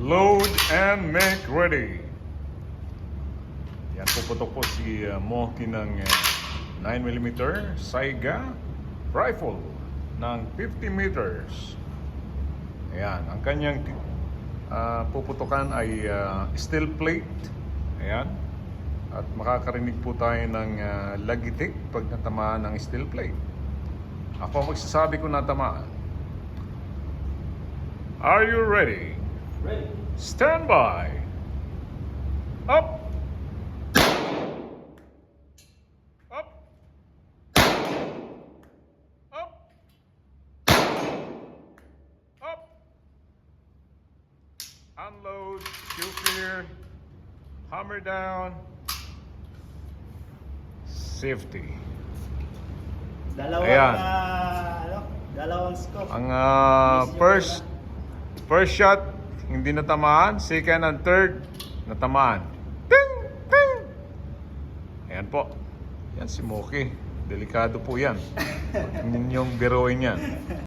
Load and make ready. Yan, puputok po si uh, Moki ng uh, 9mm Saiga rifle ng 50 meters. Ayan, ang kanyang uh, puputokan ay uh, steel plate. Ayan. At makakarinig po tayo ng uh, lagitik pag natamaan ng steel plate. Ako magsasabi kung natamaan. Are you ready? Ready. Stand by. Up. Up. Up. Up. Unload. kill clear. Hammer down. Safety. Dalawang, Ayan. ah, ano, dalawang scope. Ang ah, first first shot hindi natamaan, second and third natamaan. Ting! Ting! Ayan po. Yan si Moki. Delikado po yan. Huwag ninyong biruin yan.